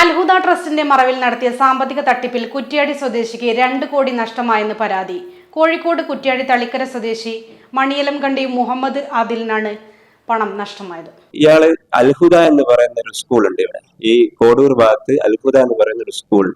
അൽഹുദ ട്രസ്റ്റിന്റെ മറവിൽ നടത്തിയ സാമ്പത്തിക തട്ടിപ്പിൽ കുറ്റ്യാടി സ്വദേശിക്ക് രണ്ട് കോടി നഷ്ടമായെന്ന് പരാതി. കോഴിക്കോട് കുറ്റ്യാടി തളിക്കര സ്വദേശി മണിയലം കണ്ടി മുഹമ്മദ് ആദിലിനാണ് പണം നഷ്ടമായത്. ഇയാൾ അൽഹുദ എന്ന് പറയുന്ന ഒരു സ്കൂൾ ഉണ്ട് ഇവിടെ. ഈ കോടൂർ ഭാഗത്ത് അൽഹുദ എന്ന് പറയുന്ന ഒരു സ്കൂൾ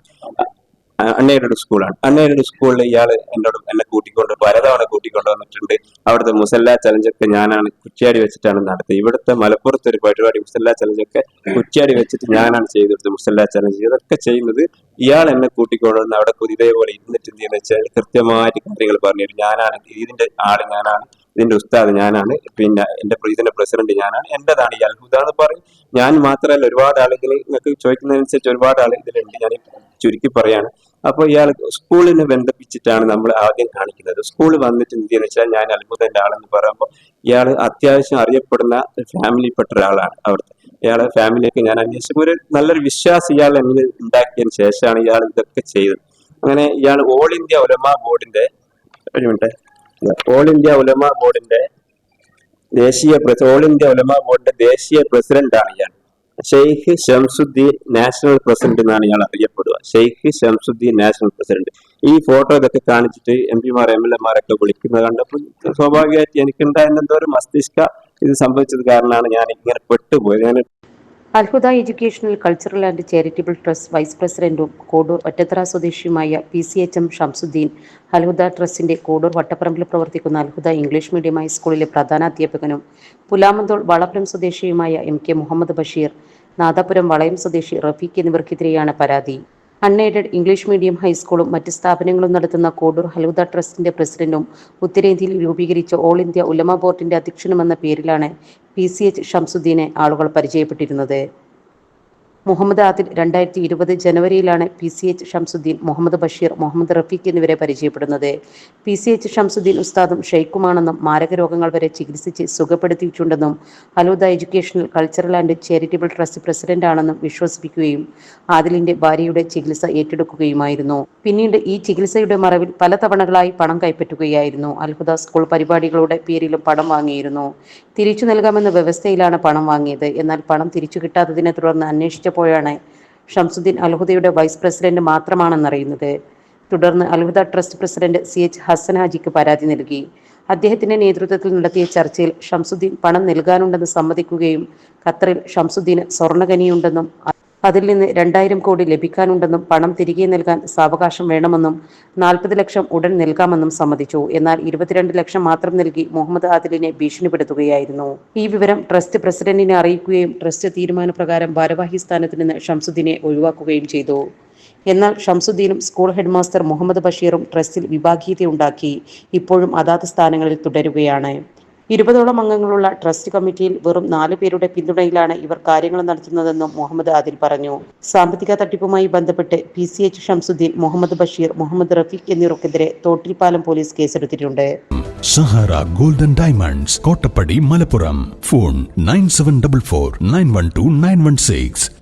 അണ്ണയുടെ സ്കൂളാണ്. അണ്ണയുടെ സ്കൂളിൽ ഇയാൾ എന്നോട് എന്നെ കൂട്ടിക്കൊണ്ട് പലതവണ കൂട്ടിക്കൊണ്ട് വന്നിട്ടുണ്ട്. അവിടുത്തെ മുസല്ല ചലഞ്ചൊക്കെ ഞാനാണ് കുറ്റിയാടി വെച്ചിട്ടാണ് നടത്തിയത്. ഇവിടുത്തെ മലപ്പുറത്ത് ഒരു പരിപാടി മുസല്ല ചലഞ്ചൊക്കെ കുറ്റിയാടി വെച്ചിട്ട് ഞാനാണ് ചെയ്തത് മുസല്ല ചലഞ്ച് ഇതൊക്കെ ചെയ്യുന്നത് ഇയാൾ എന്നെ കൂട്ടിക്കൊണ്ട് വന്ന് അവിടെ ഇതേപോലെ ഇരുന്നിട്ട് എന്ത് ചെയ്യുന്ന വെച്ചാൽ കൃത്യമായിട്ട് കാര്യങ്ങൾ പറഞ്ഞു ഞാനാണ് ഇതിന്റെ ആൾ ഞാനാണ്. ഇതിന്റെ ഉസ്താദ് ഞാനാണ്. പിന്നെ എന്റെ ഇതിന്റെ പ്രസിഡന്റ് ഞാനാണ്. എന്റേതാണ് ഈ അത്ഭുത എന്ന് പറയും. ഞാൻ മാത്രമല്ല ഒരുപാട് ആളുകൾ നിങ്ങൾക്ക് ചോദിക്കുന്നതനുസരിച്ച് ഒരുപാട് ആൾ ഇതിലുണ്ട്. ഞാൻ ചുരുക്കി പറയാണ്. അപ്പോൾ ഇയാൾ സ്കൂളിനെ ബന്ധിപ്പിച്ചിട്ടാണ് നമ്മൾ ആദ്യം കാണിക്കുന്നത്. സ്കൂൾ വന്നിട്ട് എന്ത് ചെയ്യുന്ന വെച്ചാൽ ഞാൻ അത്ഭുതന്റെ ആളെന്ന് പറയുമ്പോൾ ഇയാൾ അത്യാവശ്യം അറിയപ്പെടുന്ന ഫാമിലിപ്പെട്ട ഒരാളാണ് അവിടുത്തെ. ഇയാളെ ഫാമിലിയൊക്കെ ഞാൻ അന്വേഷിച്ചപ്പോൾ ഒരു നല്ലൊരു വിശ്വാസം ഇയാൾ എന്നിൽ ഉണ്ടാക്കിയതിന് ശേഷമാണ് ഇയാൾ ഇതൊക്കെ ചെയ്തത്. അങ്ങനെ ഇയാൾ ഓൾ ഇന്ത്യ ഉലമ ബോർഡിന്റെ ഒരു മിനിറ്റ്. ഓൾ ഇന്ത്യ ഉലമ ബോർഡിന്റെ ദേശീയ ഓൾ ഇന്ത്യ ഉലമ ബോർഡിന്റെ ദേശീയ പ്രസിഡന്റാണ് ഇയാൾ ഷെയ്ഖ് ഷംസുദ്ദീൻ നാഷണൽ പ്രസിഡന്റ് എന്നാണ് ഇയാൾ അറിയപ്പെടുക. Sheikh Shamsuddin national president. ഈ ഫോട്ടോ ഇതൊക്കെ കാണിച്ചിട്ട് എം പിമാർ എം എൽ എമാരൊക്കെ വിളിക്കുന്നത് കണ്ടപ്പോൾ സ്വാഭാവികമായിട്ട് എനിക്കുണ്ടായിരുന്ന എന്തോ ഒരു മസ്തിഷ്ക ഇത് സംഭവിച്ചത് കാരണമാണ് ഞാൻ ഇങ്ങനെ പെട്ടുപോയത്. ഞാൻ അത്ഭുത educational cultural and charitable trust vice പ്രസിഡന്റും Kodur Ottathara സ്വദേശിയുമായ P C H M Shamsuddin Alhuda ട്രസ്റ്റിന്റെ കോഡൂർ വട്ടപ്പറമ്പിൽ പ്രവർത്തിക്കുന്ന അൽഹുദ ഇംഗ്ലീഷ് മീഡിയം ഹൈസ്കൂളിലെ പ്രധാനാധ്യാപകനും പുലാമന്തോൾ വളപ്പുരം സ്വദേശിയുമായ എം കെ മുഹമ്മദ് ബഷീർ നാദാപുരം വളയം സ്വദേശി റഫീഖ് എന്നിവർക്കെതിരെയാണ് പരാതി. അൺഎയ്ഡഡ് ഇംഗ്ലീഷ് മീഡിയം ഹൈസ്കൂളും മറ്റ് സ്ഥാപനങ്ങളും നടത്തുന്ന കോഡൂർ ഹലൂദ ട്രസ്റ്റിന്റെ പ്രസിഡന്റും ഉത്തരേന്ത്യയിൽ രൂപീകരിച്ച ഓൾ ഇന്ത്യ ഉലമ ബോർഡിന്റെ അധ്യക്ഷനുമെന്ന പേരിലാണ് പി സി എച്ച് ഷംസുദ്ദീനെ ആളുകൾ പരിചയപ്പെട്ടിരുന്നത്. മുഹമ്മദ് ആദിൽ രണ്ടായിരത്തി ഇരുപത് ജനുവരിയിലാണ് P C H Shamsuddin Muhammad Basheer Muhammad Rafeeq എന്നിവരെ പരിചയപ്പെടുന്നത്. പി സി എച്ച് ഷംസുദ്ദീൻ ഉസ്താദും ഷെയ്ഖുമാണെന്നും മാരക രോഗങ്ങൾ വരെ ചികിത്സിച്ച് സുഖപ്പെടുത്തിയിട്ടുണ്ടെന്നും Alhuda educational cultural and charitable trust president ആണെന്നും വിശ്വസിപ്പിക്കുകയും ആദിലിന്റെ ഭാര്യയുടെ ചികിത്സ ഏറ്റെടുക്കുകയുമായിരുന്നു. പിന്നീട് ഈ ചികിത്സയുടെ മറവിൽ പല തവണകളായി പണം കൈപ്പറ്റുകയായിരുന്നു. അൽഹുദ സ്കൂൾ പരിപാടികളുടെ പേരിലും പണം വാങ്ങിയിരുന്നു. തിരിച്ചു നൽകാമെന്ന വ്യവസ്ഥയിലാണ് പണം വാങ്ങിയത്. എന്നാൽ പണം തിരിച്ചു കിട്ടാത്തതിനെ തുടർന്ന് അന്വേഷിച്ചപ്പോഴാണ് ഷംസുദ്ദീൻ അൽഹുദയുടെ വൈസ് പ്രസിഡന്റ് മാത്രമാണെന്നറിയുന്നത്. തുടർന്ന് Alhuda trust president C H Hasan ഹാജിക്ക് പരാതി നൽകി. അദ്ദേഹത്തിന്റെ നേതൃത്വത്തിൽ നടത്തിയ ചർച്ചയിൽ ഷംസുദ്ദീൻ പണം നൽകാനുണ്ടെന്ന് സമ്മതിക്കുകയും ഖത്തറിൽ ഷംസുദ്ദീന് സ്വർണഖനിയുണ്ടെന്നും അതിൽ നിന്ന് രണ്ടായിരം കോടി ലഭിക്കാനുണ്ടെന്നും പണം തിരികെ നൽകാൻ സാവകാശം വേണമെന്നും നാൽപ്പത് ലക്ഷം ഉടൻ നൽകാമെന്നും സമ്മതിച്ചു. എന്നാൽ ഇരുപത്തിരണ്ട് ലക്ഷം മാത്രം നൽകി മുഹമ്മദ് ആദിലിനെ ഭീഷണിപ്പെടുത്തുകയായിരുന്നു. ഈ വിവരം ട്രസ്റ്റ് പ്രസിഡന്റിനെ അറിയിക്കുകയും ട്രസ്റ്റ് തീരുമാനപ്രകാരം ഭാരവാഹി സ്ഥാനത്ത് നിന്ന് ഷംസുദ്ദീനെ ഒഴിവാക്കുകയും ചെയ്തു. എന്നാൽ ഷംസുദ്ദീനും സ്കൂൾ ഹെഡ്മാസ്റ്റർ മുഹമ്മദ് ബഷീറും ട്രസ്റ്റിൽ വിഭാഗീയതയുണ്ടാക്കി. ഇപ്പോഴും അതാത് സ്ഥാനങ്ങളിൽ തുടരുകയാണ്. ഇരുപതോളം അംഗങ്ങളുള്ള ട്രസ്റ്റ് കമ്മിറ്റിയിൽ വെറും നാല് പേരുടെ പിന്തുണയിലാണ് ഇവർ കാര്യങ്ങൾ നടത്തുന്നതെന്നും മുഹമ്മദ് ആദിൽ പറഞ്ഞു. സാമ്പത്തിക തട്ടിപ്പുമായി ബന്ധപ്പെട്ട് P C H Shamsuddin Muhammad Basheer Muhammad Rafeeq എന്നിവർക്കെതിരെ Thottilpalam police കേസെടുത്തിട്ടുണ്ട്. Sahara golden diamonds Kottappadi Malappuram. Phone nine seven double four nine one two nine one six.